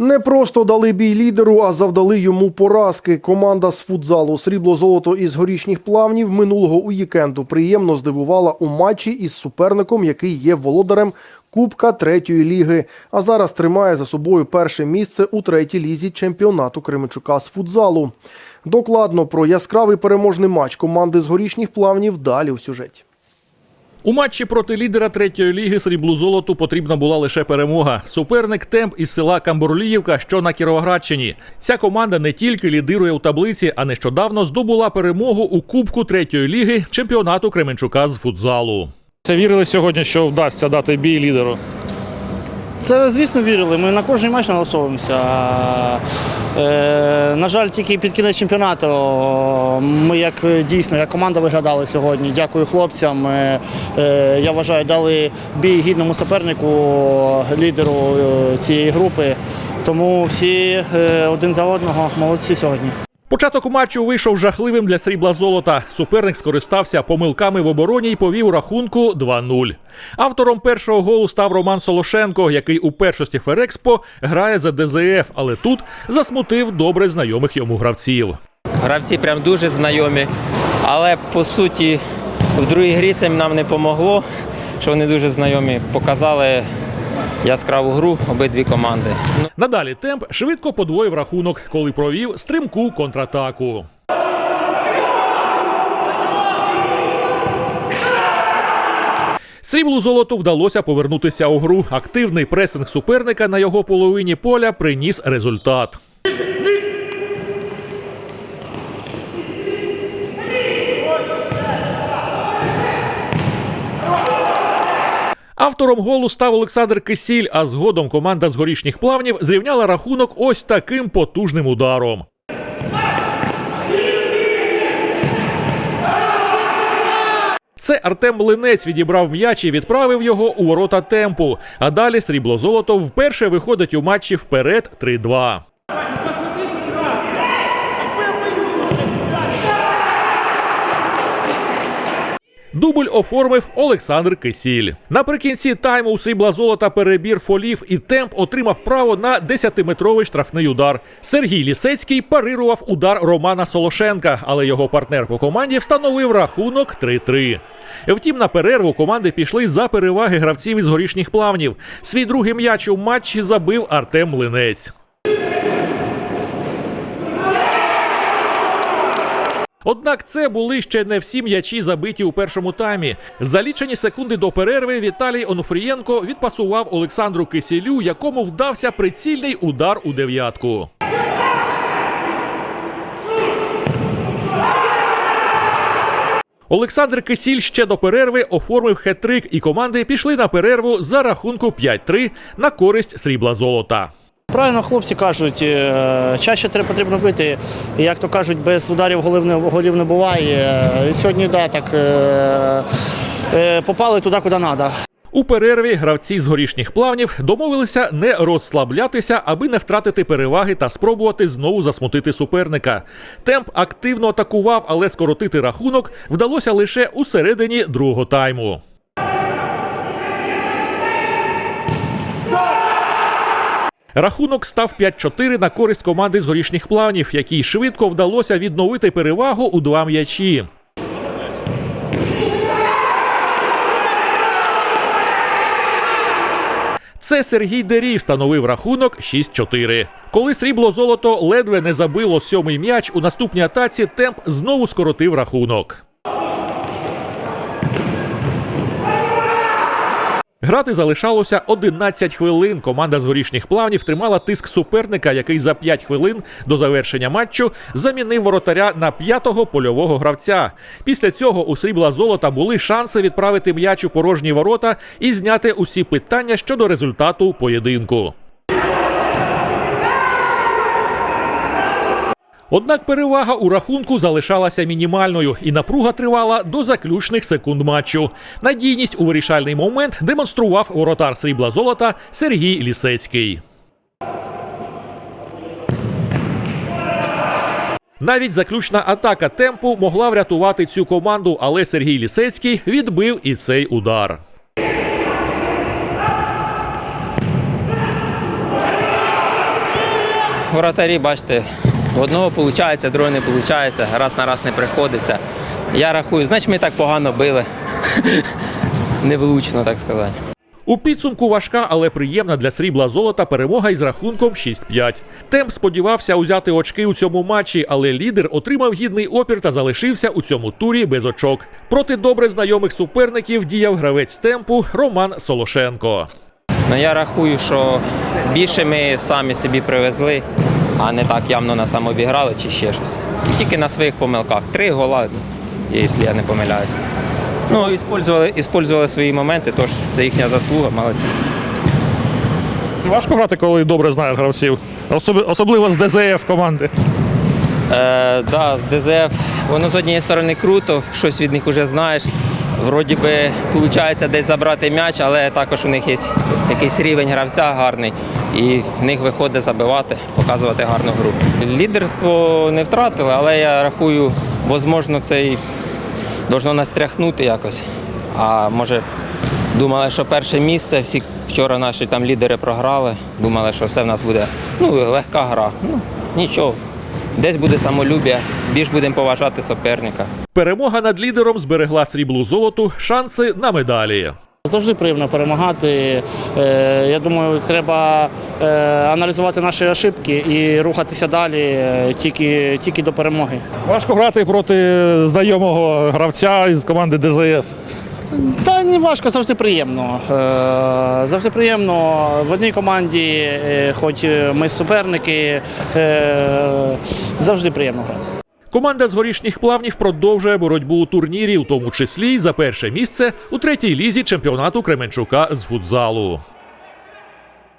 Не просто дали бій лідеру, а завдали йому поразки. Команда з футзалу Срібло-золото із горішніх плавнів минулого уікенду приємно здивувала у матчі із суперником, який є володарем Кубка третьої ліги. А зараз тримає за собою перше місце у третій лізі чемпіонату Кременчука з футзалу. Докладно про яскравий переможний матч команди з горішніх плавнів далі у сюжеті. У матчі проти лідера третьої ліги сріблу золоту потрібна була лише перемога. Суперник темп із села Камбурліївка, що на Кіровоградщині. Ця команда не тільки лідирує у таблиці, а нещодавно здобула перемогу у Кубку третьої ліги чемпіонату Кременчука з футзалу. Це вірили сьогодні, що вдасться дати бій лідеру. Це, звісно, вірили. Ми на кожен матч налаштовуємося. Е, на жаль, тільки під кінець чемпіонату ми як дійсно як команда виглядали сьогодні. Дякую хлопцям. Е, е, я вважаю, дали бій гідному супернику, лідеру цієї групи. Тому всі один за одного молодці сьогодні. Початок матчу вийшов жахливим для срібла золота. Суперник скористався помилками в обороні і повів рахунку 2-0. Автором першого голу став Роман Солошенко, який у першості Ферекспо грає за ДЗФ, але тут засмутив добре знайомих йому гравців. Гравці прям дуже знайомі. Але по суті в другій грі це нам не помогло, що вони дуже знайомі. Показали яскраву гру обидві команди. Ну, Надалі темп швидко подвоїв рахунок, коли провів стрімку контратаку. Сріблу золоту вдалося повернутися у гру. Активний пресинг суперника на його половині поля приніс результат. Автором голу став Олександр Кисіль, а згодом команда з горішніх плавнів зрівняла рахунок ось таким потужним ударом. Це Артем Млинець відібрав м'яч і відправив його у ворота темпу. А далі срібло золото вперше виходить у матчі вперед 3-2. Дубль оформив Олександр Кисіль. Наприкінці тайму у срібла золота перебір фолів і темп отримав право на 10-метровий штрафний удар. Сергій Лісецький парирував удар Романа Солошенка, але його партнер по команді встановив рахунок 3-3. Втім, на перерву команди пішли за переваги гравців із горішніх плавнів. Свій другий м'яч у матчі забив Артем Млинець. Однак це були ще не всі м'ячі забиті у першому таймі. За лічені секунди до перерви Віталій Онуфрієнко відпасував Олександру Кисілю, якому вдався прицільний удар у дев'ятку. Олександр Кисіль ще до перерви оформив хет-трик, і команди пішли на перерву за рахунку 5-3 на користь срібла золота. Правильно хлопці кажуть, е, чаще треба потрібно бити. Як то кажуть, без ударів голів не, голів не буває. Сьогодні да, так, е, е, попали туди, куди треба. У перерві гравці з горішніх плавнів домовилися не розслаблятися, аби не втратити переваги та спробувати знову засмутити суперника. Темп активно атакував, але скоротити рахунок вдалося лише у середині другого тайму. Рахунок став 5-4 на користь команди з горішніх плавнів, якій швидко вдалося відновити перевагу у два м'ячі. Це Сергій Дерій встановив рахунок 6-4. Коли срібло золото ледве не забило сьомий м'яч, у наступній атаці темп знову скоротив рахунок. Грати залишалося 11 хвилин. Команда з горішніх плавнів тримала тиск суперника, який за 5 хвилин до завершення матчу замінив воротаря на п'ятого польового гравця. Після цього у срібла золота були шанси відправити м'яч у порожні ворота і зняти усі питання щодо результату поєдинку. Однак перевага у рахунку залишалася мінімальною, і напруга тривала до заключних секунд матчу. Надійність у вирішальний момент демонстрував воротар срібла золота Сергій Лісецький. Навіть заключна атака темпу могла врятувати цю команду, але Сергій Лісецький відбив і цей удар. вратарі, бачите, в одного виходить, другого не виходить, раз на раз не приходиться. Я рахую, значить ми так погано били. Невлучно, так сказати. У підсумку важка, але приємна для срібла золота перемога із рахунком 6-5. Темп сподівався узяти очки у цьому матчі, але лідер отримав гідний опір та залишився у цьому турі без очок. Проти добре знайомих суперників діяв гравець темпу Роман Солошенко. Ну я рахую, що більше ми самі собі привезли, а не так явно нас там обіграли чи ще щось. Тільки на своїх помилках. Три гола, якщо я не помиляюсь. Ну, іспользували, іспользували свої моменти, тож це їхня заслуга, молодці. Це важко грати, коли добре знаєш гравців. Особливо з ДЗФ команди. Е, да, з ДЗФ, воно з однієї сторони круто, щось від них вже знаєш. Вроді би, виходить десь забрати м'яч, але також у них є якийсь рівень гравця гарний, і в них виходить забивати, показувати гарну гру. Лідерство не втратили, але я рахую, можливо, це і должно нас тряхнути якось. А може, думали, що перше місце, всі вчора наші там лідери програли, думали, що все в нас буде ну, легка гра. Ну, нічого. Десь буде самолюб'я, більш будемо поважати суперника. Перемога над лідером зберегла сріблу золоту, шанси на медалі. Завжди приємно перемагати. Е, Я думаю, треба е, аналізувати наші ошибки і рухатися далі е, тільки, тільки до перемоги. Важко грати проти знайомого гравця із команди ДЗФ. Та не важко, завжди приємно. Е, Завжди приємно. В одній команді, е, хоч ми суперники, е, завжди приємно грати. Команда з горішніх плавнів продовжує боротьбу у турнірі, у тому числі й за перше місце у третій лізі чемпіонату Кременчука з футзалу.